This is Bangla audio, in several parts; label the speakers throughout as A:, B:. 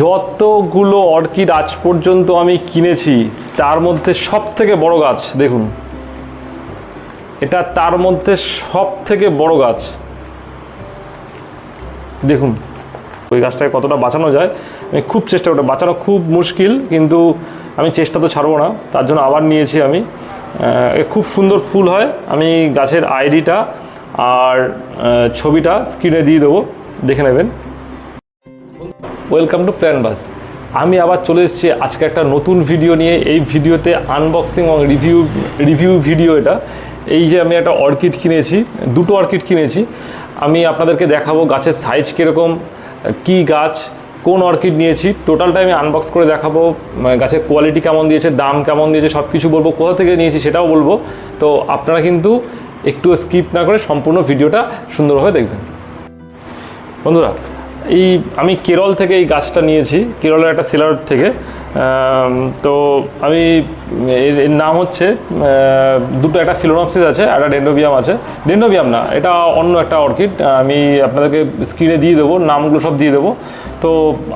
A: যতগুলো অর্কিড আজ পর্যন্ত আমি কিনেছি, তার মধ্যে সব থেকে বড় গাছ, দেখুন। এটা তার মধ্যে সব থেকে বড় গাছ। দেখুন, ওই গাছটাকে কতটা বাঁচানো যায়, আমি খুব চেষ্টা করি, বাঁচানো খুব মুশকিল, কিন্তু আমি চেষ্টা তো ছাড়বো না, তার জন্য আবার নিয়েছি আমি। খুব সুন্দর ফুল হয়, আমি গাছের আইডিটা আর ছবিটা স্ক্রিনে দিয়ে দেবো, দেখে নেবেন। ওয়েলকাম টু প্ল্যান বাস আমি আবার চলে এসেছি আজকে একটা নতুন ভিডিও নিয়ে। এই ভিডিওতে আনবক্সিং এবং রিভিউ রিভিউ ভিডিও এটা। এই যে আমি একটা অর্কিড কিনেছি, দুটো অর্কিড কিনেছি। আমি আপনাদেরকে দেখাবো গাছের সাইজ কীরকম, কী গাছ, কোন অর্কিড নিয়েছি। টোটালটা আমি আনবক্স করে দেখাবো মানে গাছের কোয়ালিটি কেমন দিয়েছে, দাম কেমন দিয়েছে সব কিছু বলব, কোথা থেকে নিয়েছি সেটাও বলব। তো আপনারা কিন্তু একটু স্কিপ না করে সম্পূর্ণ ভিডিওটা সুন্দরভাবে দেখবেন। বন্ধুরা এই, আমি কেরল থেকে এই গাছটা নিয়েছি, কেরলের একটা সেলার থেকে। তো আমি, এর নাম হচ্ছে দুটো একটা ফিলোনপসিস আছে, একটা ডেন্ডোবিয়াম আছে। ডেন্ডোবিয়াম না, এটা অন্য একটা অর্কিড আমি আপনাদেরকে স্ক্রিনে দিয়ে দেবো, নামগুলো সব দিয়ে দেবো। তো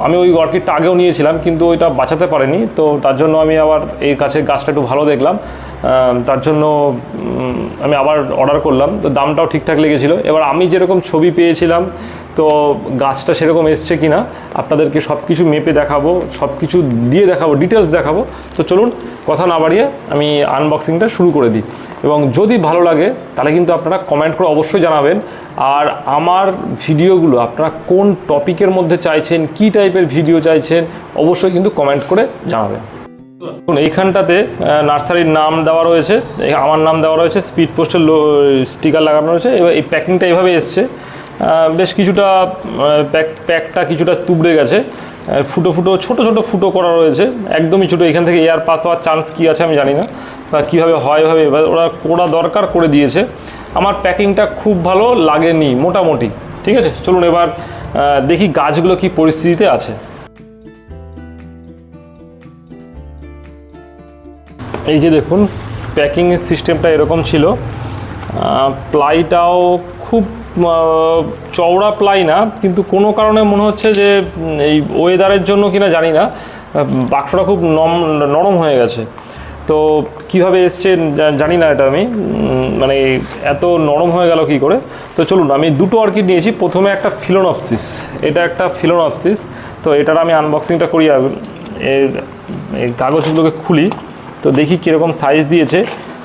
A: আমি ওই অর্কিডটা আগেও নিয়েছিলাম, কিন্তু ওইটা বাঁচাতে পারেনি, তো তার জন্য আমি আবার এই কাছে গাছটা একটু ভালো দেখলাম। তার জন্য আমি আবার অর্ডার করলাম, তো দামটাও ঠিকঠাক লেগেছিল। এবার আমি যেরকম ছবি পেয়েছিলাম তো গাছটা সেরকম এসছে কি না আপনাদেরকে সব কিছু মেপে দেখাবো সব কিছু দিয়ে দেখাবো ডিটেলস দেখাবো। তো চলুন, কথা না বাড়িয়ে আমি আনবক্সিংটা শুরু করে দিই। এবং যদি ভালো লাগে, তাহলে কিন্তু আপনারা কমেন্ট করে অবশ্যই জানাবেন। আর আমার ভিডিওগুলো আপনারা কোন টপিকের মধ্যে চাইছেন, কী টাইপের ভিডিও চাইছেন, অবশ্যই কিন্তু কমেন্ট করে জানাবেন। দেখুন, এইখানটাতে নার্সারির নাম দেওয়া রয়েছে, আমার নাম দেওয়া রয়েছে স্পিড পোস্টের স্টিকার লাগানো রয়েছে, এবার এই প্যাকিংটা এইভাবে এসছে। বেশ কিছুটা প্যাক, প্যাকটা কিছুটা তুবড়ে গেছে। ফুটো ফুটো, ছোট ছোট ফুটো করা রয়েছে। একদমই ছোটো, এখান থেকে এয়ার পাস হওয়ার চান্স কী আছে আমি জানি না। বা কীভাবে হয় ভাবে ওরা করা দরকার করে দিয়েছে। আমার প্যাকিংটা খুব ভালো লাগেনি, মোটামুটি। ঠিক আছে? চলুন এবার দেখি গাছগুলো কি পরিস্থিতিতে আছে। এই যে দেখুন, প্যাকিংয়ের সিস্টেমটা এরকম ছিল। প্লাইটাও খুব চওড়া প্লাই না, কিন্তু কোনো কারণে মনে হচ্ছে যে এই ওয়েদারের জন্য কিনা জানি না বাক্সটা খুব নম, নরম হয়ে গেছে তো কীভাবে এসছে জানি না এটা আমি মানে এত নরম হয়ে গেল কি করে তো চলুন, আমি দুটো অর্কিড নিয়েছি, প্রথমে একটা ফিলোনপসিস, এটা একটা ফিলোনপসিস, তো এটার আমি আনবক্সিংটা করি। এর কাগজগুলোকে খুলি, তো দেখি কীরকম সাইজ দিয়েছে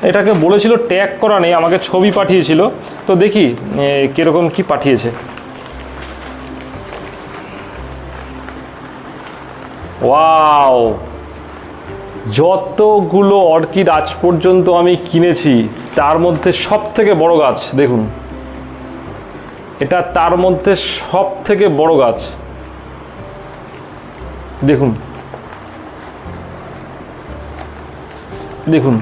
A: এটাকে বলেছিল ট্যাগ করা নেই, আমাকে ছবি পাঠিয়েছিল। তো দেখি কীরকম কি পাঠিয়েছে। ওয়াও! যতগুলো অর্কিড আজ পর্যন্ত আমি কিনেছি, তার মধ্যে সব থেকে বড় গাছ, দেখুন। এটা তার মধ্যে সব থেকে বড় গাছ। দেখুন। দেখুন।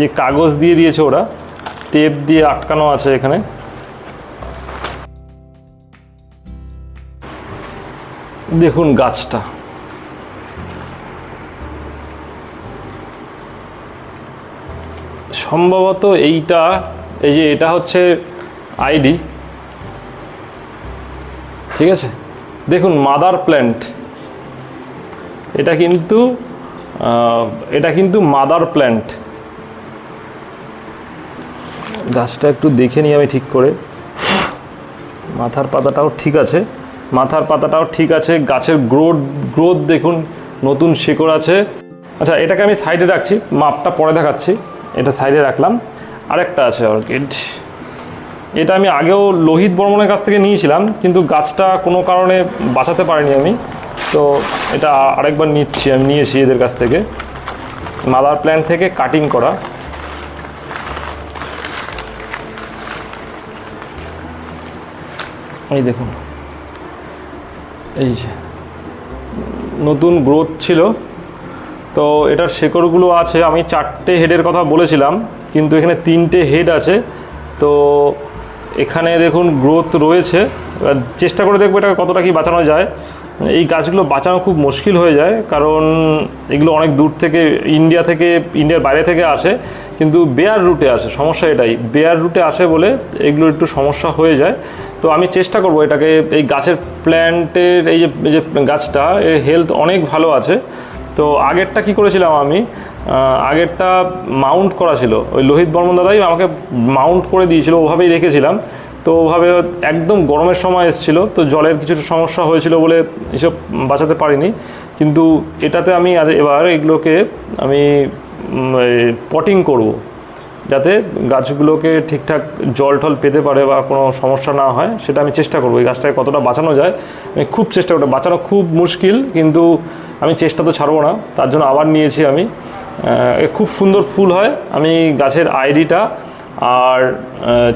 A: যে কাগজ দিয়ে দিয়েছে ওরা, টেপ দিয়ে আটকানো আছে এখানে। দেখুন গাছটা। সম্ভবত এইটা, এই যে এটা হচ্ছে আইডি। ঠিক আছে? দেখুন, মাদার প্ল্যান্ট। এটা কিন্তু এটা কিন্তু মাদার প্ল্যান্ট। গাছটা একটু দেখে নিই আমি ঠিক করে। মাথার পাতাটাও ঠিক আছে। মাথার পাতাটাও ঠিক আছে। গাছের গ্রোথ গ্রোথ দেখুন, নতুন শিকড় আছে। আচ্ছা এটাকে আমি সাইডে রাখছি। মাপটা পরে দেখাচ্ছি। এটা সাইডে রাখলাম। আরেকটা আছে অর্কিড এটা আমি আগেও লোহিত বর্মনের কাছ থেকে নিয়েছিলাম, কিন্তু গাছটা কোনো কারণে বাঁচাতে পারিনি আমি। তো এটা আরেকবার নিচ্ছি, আমি নিয়েছি এদের কাছ থেকে। মাদার প্ল্যান্ট থেকে কাটিং করা। এই দেখুন। এই যে, নতুন গ্রোথ ছিল। তো এটার শেকড়গুলো আছে। আমি চারটে হেডের কথা বলেছিলাম, কিন্তু এখানে তিনটে হেড আছে। তো এখানে দেখুন গ্রোথ রয়েছে। চেষ্টা করে দেখব এটা কতটা কি বাঁচানো যায়। এই গাছগুলো বাঁচানো খুব মুশকিল হয়ে যায়, কারণ এগুলো অনেক দূর থেকে ইন্ডিয়া থেকে ইন্ডিয়ার বাইরে থেকে আসে, কিন্তু বেয়ার রুটে আসে। সমস্যা এটাই বেয়ার রুটে আসে বলে এগুলো একটু সমস্যা হয়ে যায়। তো আমি চেষ্টা করব এটাকে, এই গাছের প্ল্যান্টের এই যে গাছটা, এর হেলথ অনেক ভালো আছে। তো আগেরটা কি করেছিলাম আমি? আগেরটা মাউন্ট করা ছিল। ওই লোহিত বর্মন দাদাই আমাকে মাউন্ট করে দিয়েছিল, ওভাবেই রেখেছিলাম। তো ওভাবে একদম গরমের সময় এসেছিল, তো জলের কিছুটা সমস্যা হয়েছিল বলে এসব বাঁচাতে পারিনি। কিন্তু এটাতে আমি এবার এগুলোকে আমি পটিং করব। যাতে গাছগুলোকে ঠিকঠাক জল টল পেতে পারে বা কোনো সমস্যা না হয়, সেটা আমি চেষ্টা করব। এই গাছটাকে কতটা বাঁচানো যায়, আমি খুব চেষ্টা করব। বাঁচানো খুব মুশকিল, কিন্তু আমি চেষ্টা তো ছাড়বো না। তার জন্য আবার নিয়েছি আমি। খুব সুন্দর ফুল হয়। আমি গাছের আইডিটা আর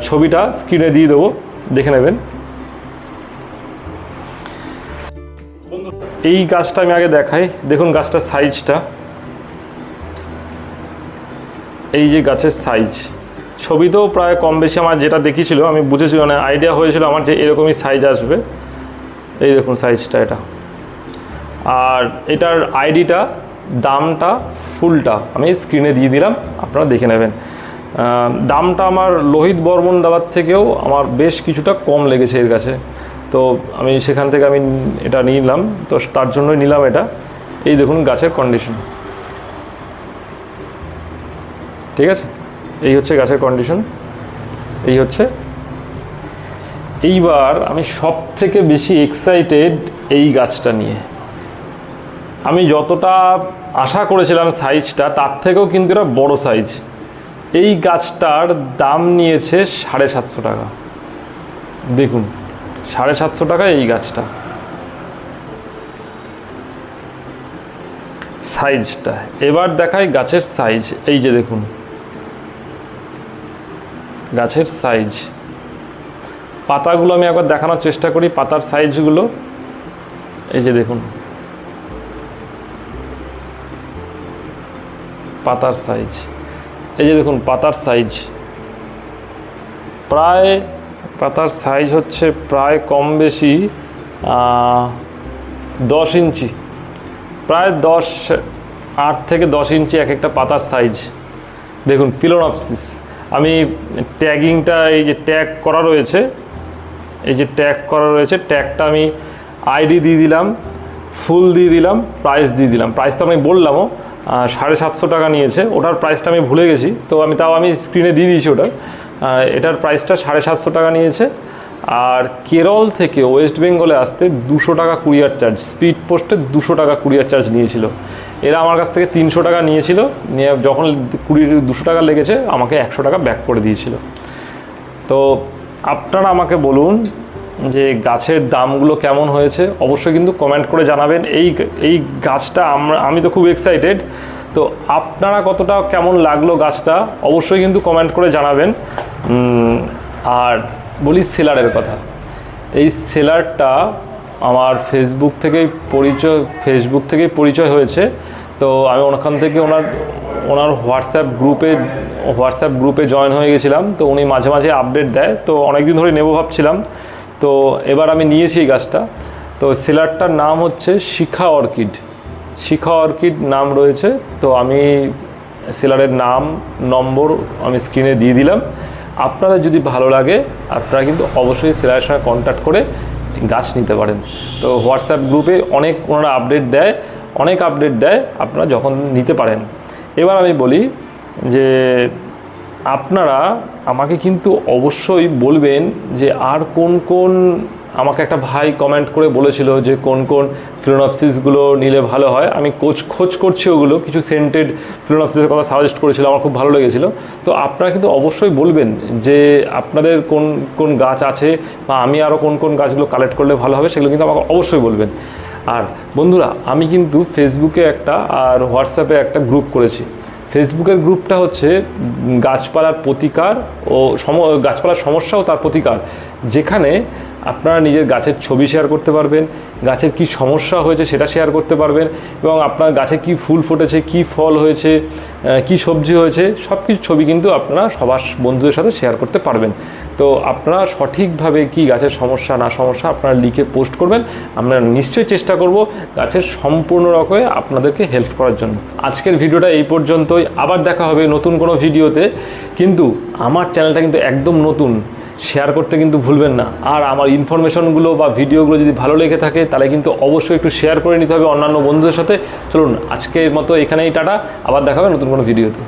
A: ছবিটা স্ক্রিনে দিয়ে দেবো। দেখে নেবেন। এই গাছটা আমি আগে দেখাই। দেখুন গাছটার সাইজটা। এই যে গাছের সাইজ ছবিতেও প্রায় কম বেশি আমার যেটা দেখিয়েছিল, আমি বুঝেছি মানে আইডিয়া হয়েছিল আমার যে এরকমই সাইজ আসবে। এই দেখুন সাইজটা এটা। আর এটার আইডিটা দামটা, ফুলটা আমি স্ক্রিনে দিয়ে দিলাম, আপনারা দেখে নেবেন। দামটা আমার লোহিত বর্মন দাবার থেকেও আমার বেশ কিছুটা কম লেগেছে এর কাছে। তো আমি সেখান থেকে আমি এটা নিলাম, তো তার জন্যই নিলাম এটা। এই দেখুন গাছের কন্ডিশন ঠিক আছে? এই হচ্ছে গাছের কন্ডিশন এই হচ্ছে। এইবার আমি সব থেকে বেশি এক্সাইটেড এই গাছটা নিয়ে। আমি যতটা আশা করেছিলাম সাইজটা তার থেকেও কিন্তু এটা বড় সাইজ এই গাছটার দাম নিয়েছে সাড়ে সাতশো টাকা। দেখুন, সাড়ে সাতশো টাকা এই গাছটা। সাইজটা এবার দেখাই গাছের সাইজ এই যে দেখুন গাছের সাইজ পাতাগুলো আমি একবার দেখানোর চেষ্টা করি, পাতার সাইজগুলো এই যে দেখুন। পাতার সাইজ এই যে দেখুন, পাতার সাইজ প্রায় পাতার সাইজ হচ্ছে প্রায় কম বেশি দশ ইঞ্চি। প্রায় দশ, আট থেকে দশ ইঞ্চি এক একটা পাতার সাইজ দেখুন, ফিলোনপসিস। আমি ট্যাগিংটা এই যে ট্যাগ করা রয়েছে, এই যে ট্যাগ করা রয়েছে, ট্যাগটা আমি আইডি দিয়ে দিলাম, ফুল দিয়ে দিলাম, প্রাইস দিয়ে দিলাম। প্রাইস তো আমি বললামও সাড়ে সাতশো টাকা নিয়েছে, ওটার প্রাইসটা আমি ভুলে গেছি, তো আমি তাও আমি স্ক্রিনে দিয়ে দিয়েছি ওটার। এটার প্রাইসটা সাড়ে সাতশো টাকা নিয়েছে। আর কেরল থেকে ওয়েস্ট বেঙ্গলে আসতে দুশো টাকা কুরিয়ার চার্জ, স্পিড পোস্টে দুশো টাকা কুরিয়ার চার্জ নিয়েছিল। এরা আমার কাছ থেকে তিনশো টাকা নিয়েছিল, নিয়ে যখন কুড়ি, দুশো টাকা লেগেছে, আমাকে একশো টাকা ব্যাক করে দিয়েছিল। তো আপনারা আমাকে বলুন যে গাছের দামগুলো কেমন হয়েছে, অবশ্যই কিন্তু কমেন্ট করে জানাবেন। এই এই গাছটা আমরা, আমি তো খুব এক্সাইটেড তো আপনারা কতটা কেমন লাগল গাছটা, অবশ্যই কিন্তু কমেন্ট করে জানাবেন। আর বলি সেলারের কথা। এই সেলারটা আমার ফেসবুক থেকেই পরিচয় ফেসবুক থেকেই পরিচয় হয়েছে। তো আমি ওখান থেকে ওনার ওনার হোয়াটসঅ্যাপ গ্রুপে হোয়াটসঅ্যাপ গ্রুপে জয়েন হয়ে গেছিলাম, তো উনি মাঝে মাঝে আপডেট দেয়, তো অনেকদিন ধরে নেব ভাবছিলাম, তো এবার আমি নিয়েছি এই গাছটা। তো সেলারটার নাম হচ্ছে শিখা অর্কিড। শিখা অর্কিড নাম রয়েছে, তো আমি সেলারের নাম, নম্বর আমি স্ক্রিনে দিয়ে দিলাম। আপনাদের যদি ভালো লাগে, আপনারা কিন্তু অবশ্যই সেলারের সঙ্গে কন্ট্যাক্ট করে গাছ নিতে পারেন। তো হোয়াটসঅ্যাপ গ্রুপে অনেক ওনারা আপডেট দেয় অনেক আপডেট দেয়, আপনারা যখন নিতে পারেন। এবার আমি বলি যে, আপনারা আমাকে কিন্তু অবশ্যই বলবেন যে, আর কোন কোন আমাকে একটা ভাই কমেন্ট করে বলেছিল যে, কোন কোন ফিলোনপসিসগুলো নিলে ভালো হয়। আমি কোচ খোঁজ করছি ওগুলো, কিছু সেন্টেড ফিলোনপসিসের কথা সাজেস্ট করেছিল, আমার খুব ভালো লেগেছিলো। তো আপনারা কিন্তু অবশ্যই বলবেন যে, আপনাদের কোন কোন গাছ আছে বা আমি আরও কোন কোন গাছগুলো কালেক্ট করলে ভালো হবে, সেগুলো কিন্তু আমাকে অবশ্যই বলবেন। আর বন্ধুরা, আমি কিন্তু ফেসবুকে একটা আর হোয়াটসঅ্যাপে একটা গ্রুপ করেছি। ফেসবুকের গ্রুপটা হচ্ছে গাছপালার প্রতিকার ও সম গাছপালার সমস্যা ও তার প্রতিকার। যেখানে আপনারা নিজের গাছের ছবি শেয়ার করতে পারবেন, গাছের কি সমস্যা হয়েছে সেটা শেয়ার করতে পারবেন এবং আপনার গাছে কি ফুল ফুটেছে, কি ফল হয়েছে কি সবজি হয়েছে সব কিছু ছবি কিন্তু আপনারা সবার বন্ধুদের সাথে শেয়ার করতে পারবেন। তো আপনারা সঠিকভাবে কি গাছের সমস্যা, না সমস্যা আপনারা লিখে পোস্ট করবেন, আমরা নিশ্চয়ই চেষ্টা করব গাছের সম্পূর্ণ রকমে আপনাদেরকে হেল্প করার জন্য। আজকের ভিডিওটা এই পর্যন্তই, আবার দেখা হবে নতুন কোনো ভিডিওতে। কিন্তু আমার চ্যানেলটা কিন্তু একদম নতুন। শেয়ার করতে কিন্তু ভুলবেন না। আর আমার ইনফরমেশনগুলো বা ভিডিওগুলো যদি ভালো লেগে থাকে, তাহলে কিন্তু অবশ্যই একটু শেয়ার করে নিতে হবে অন্যান্য বন্ধুদের সাথে। চলুন, আজকের মতো এখানেই, টাটা। আবার দেখাবে নতুন কোনো ভিডিওতে